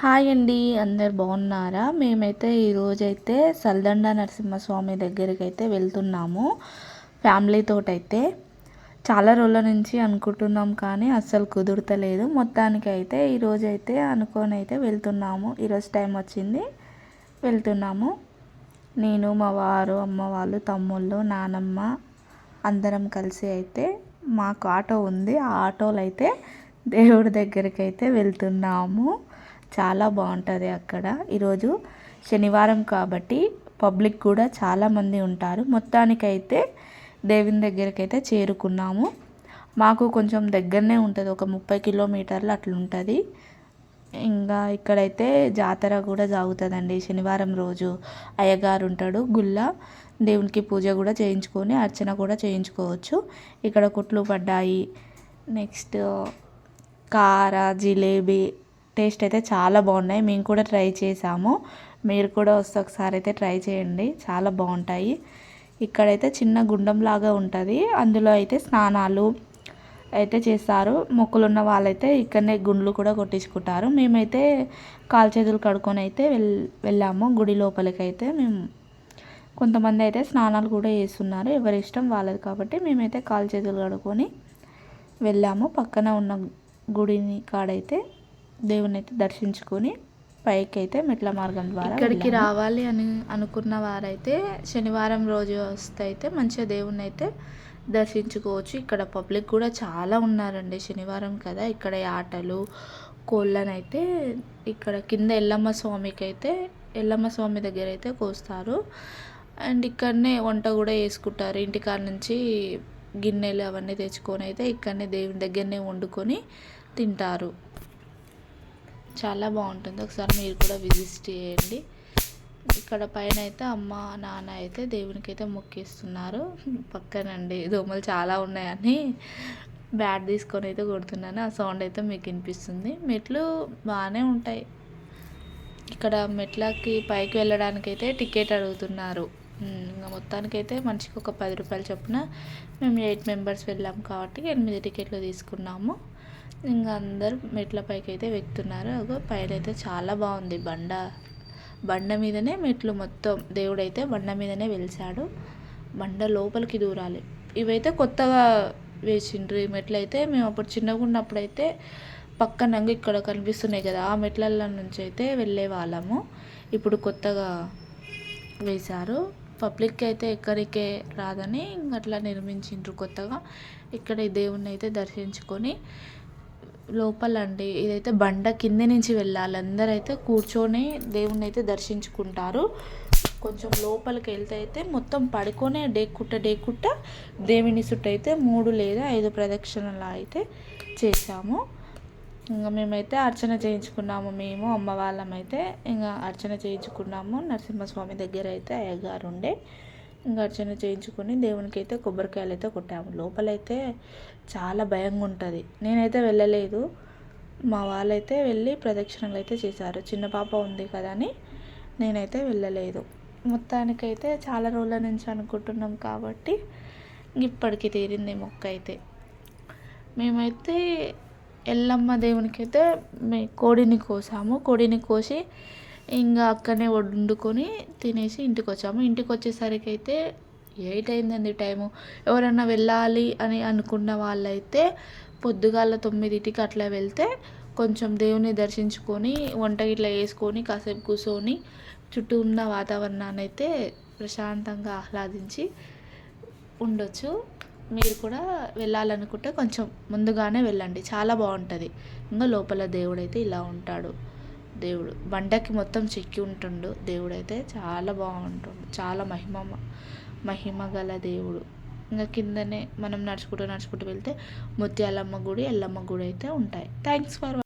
Hi అండి అందరు బాగున్నారా? మేమైతే ఈరోజైతే సల్దండ నరసింహస్వామి దగ్గరికి అయితే వెళ్తున్నాము ఫ్యామిలీతో అయితే చాలా రోజుల నుంచి అనుకుంటున్నాం కానీ అస్సలు కుదురుతలేదు. మొత్తానికి అయితే ఈరోజైతే అనుకొని అయితే వెళ్తున్నాము. ఈరోజు టైం వచ్చింది వెళ్తున్నాము. నేను మా వారు అమ్మ వాళ్ళు తమ్ముళ్ళు నానమ్మ అందరం కలిసి అయితే మాకు ఆటో ఉంది. ఆ ఆటోలో అయితే దేవుడి దగ్గరికి అయితే వెళ్తున్నాము. చాలా బాగుంటుంది అక్కడ. ఈరోజు శనివారం కాబట్టి పబ్లిక్ కూడా చాలామంది ఉంటారు. మొత్తానికైతే దేవుని దగ్గరికి అయితే చేరుకున్నాము. మాకు కొంచెం దగ్గరనే ఉంటుంది. ఒక ముప్పై కిలోమీటర్లు అట్లుంటుంది. ఇంకా ఇక్కడైతే జాతర కూడా జరుగుతుందండి శనివారం రోజు. అయ్యగారు ఉంటాడు గుళ్ళ. దేవునికి పూజ కూడా చేయించుకొని అర్చన కూడా చేయించుకోవచ్చు. ఇక్కడ కుట్లు పడ్డాయి. నెక్స్ట్ కార జిలేబీ టేస్ట్ అయితే చాలా బాగున్నాయి. మేము కూడా ట్రై చేసాము. మీరు కూడా వస్తే ఒకసారి అయితే ట్రై చేయండి. చాలా బాగుంటాయి. ఇక్కడైతే చిన్న గుండం లాగా ఉంటుంది. అందులో అయితే స్నానాలు అయితే చేస్తారు. మొక్కులు ఉన్న వాళ్ళైతే ఇక్కడనే గుండ్లు కూడా కొట్టించుకుంటారు. మేమైతే కాల్చేతులు కడుక్కొని అయితే వెళ్ వెళ్ళాము. గుడి లోపలికైతే మేము కొంతమంది అయితే స్నానాలు కూడా చేస్తున్నారు. ఎవరి ఇష్టం వాళ్ళది కాబట్టి మేమైతే కాల్చేతులు కడుక్కొని వెళ్ళాము. పక్కన ఉన్న గుడిని కాడైతే దేవుని అయితే దర్శించుకొని పైకి అయితే మెట్ల మార్గం ద్వారా ఇక్కడికి రావాలి అని అనుకున్న వారైతే శనివారం రోజు వస్తే అయితే మంచిగా దేవుణ్ణి అయితే దర్శించుకోవచ్చు. ఇక్కడ పబ్లిక్ కూడా చాలా ఉన్నారండి శనివారం కదా. ఇక్కడ ఆటలు కోళ్ళనైతే ఇక్కడ కింద ఎల్లమ్మ స్వామికి అయితే ఎల్లమ్మ స్వామి దగ్గర అయితే కోస్తారు. అండ్ ఇక్కడనే వంట కూడా చేసుకుంటారు. ఇంటికాడ నుంచి గిన్నెలు అవన్నీ తెచ్చుకొని అయితే ఇక్కడనే దేవుని దగ్గరనే వండుకొని తింటారు. చాలా బాగుంటుంది. ఒకసారి మీరు కూడా విజిట్ చేయండి. ఇక్కడ పైన అయితే అమ్మ నాన్న అయితే దేవునికి అయితే మొక్కిస్తున్నారు. పక్కనండి దోమలు చాలా ఉన్నాయని బ్యాట్ తీసుకొని అయితే కొడుతున్నాను. ఆ సౌండ్ అయితే మీకు వినిపిస్తుంది. మెట్లు బాగానే ఉంటాయి. ఇక్కడ మెట్లకి పైకి వెళ్ళడానికి అయితే టికెట్ అడుగుతున్నారు. ఇంకా మొత్తానికైతే మనిషికి ఒక పది రూపాయలు చొప్పున మేము ఎయిట్ మెంబర్స్ వెళ్ళాం కాబట్టి ఎనిమిది టికెట్లు తీసుకున్నాము. ఇంకా అందరూ మెట్ల పైకి అయితే ఎక్కుతున్నారు. అగో పైన అయితే చాలా బాగుంది బండ. బండ మీదనే మెట్లు మొత్తం. దేవుడైతే బండ మీదనే వెలిసాడు బండ లోపలికి దూరాలి. ఇవైతే కొత్తగా వేసిండ్రు. ఈ మెట్లు అయితే మేము అప్పుడు చిన్నగా ఉన్నప్పుడు అయితే పక్కన ఇక్కడ కనిపిస్తున్నాయి కదా ఆ మెట్ల నుంచి అయితే వెళ్ళే వాళ్ళము. ఇప్పుడు కొత్తగా వేశారు. పబ్లిక్ అయితే ఎక్కడికే రాదని అట్లా నిర్మించిండ్రు కొత్తగా. ఇక్కడ ఈ దేవుణ్ణి అయితే దర్శించుకొని లోపల అండి ఇదైతే బండ కింద నుంచి వెళ్ళాలి అందరూ అయితే కూర్చొని దేవుణ్ణి అయితే దర్శించుకుంటారు. కొంచెం లోపలికి వెళ్తే అయితే మొత్తం పడుకొనే డేకుట్ట డేకుట్ట దేవుని చుట్టూ అయితే మూడు లేదా ఐదు ప్రదక్షిణలా అయితే చేసాము ఇంకా మేమైతే అర్చన చేయించుకున్నాము మేము అమ్మ వాళ్ళమైతే ఇంకా అర్చన చేయించుకున్నాము. నరసింహస్వామి దగ్గర అయితే అయ్యగారు ఉండే ఇంకా అర్చన చేయించుకొని దేవునికి అయితే కొబ్బరికాయలు అయితే కొట్టాము. లోపలైతే చాలా భయంగా ఉంటుంది నేనైతే వెళ్ళలేదు. మా వాళ్ళైతే వెళ్ళి ప్రదక్షిణలు అయితే చేశారు. చిన్న పాప ఉంది కదా అని నేనైతే వెళ్ళలేదు. మొత్తానికైతే చాలా రోజుల నుంచి అనుకుంటున్నాం కాబట్టి ఇప్పటికి తీరింది మొక్క అయితే మేమైతే ఎల్లమ్మ దేవునికి అయితే మే కోడిని కోసాము. కోడిని కోసి ఇంకా అక్కడనే వండుకొని తినేసి ఇంటికి వచ్చాము ఇంటికి వచ్చేసరికి అయితే ఎయిట్ అయిందండి టైము. ఎవరన్నా వెళ్ళాలి అని అనుకున్న వాళ్ళైతే పొద్దుగాల తొమ్మిదింటికి అట్లా వెళ్తే కొంచెం దేవుని దర్శించుకొని వంట ఇట్లా వేసుకొని కాసేపు కూర్చొని చుట్టూ ఉన్న వాతావరణాన్ని అయితే ప్రశాంతంగా ఆహ్లాదించి ఉండొచ్చు. మీరు కూడా వెళ్ళాలనుకుంటే కొంచెం ముందుగానే వెళ్ళండి. చాలా బాగుంటుంది. ఇంకా లోపల దేవుడైతే ఇలా ఉంటాడు. దేవుడు. బండకి మొత్తం చెక్కి ఉంటుండు. దేవుడైతే చాలా బాగుంటుండు. చాలా మహిమ మహిమ గల దేవుడు. ఇంకా కిందనే మనం నడుచుకుంటూ నడుచుకుంటూ వెళ్తే ముత్యాలమ్మ గుడి ఎల్లమ్మ గుడి అయితే ఉంటాయి. Thanks for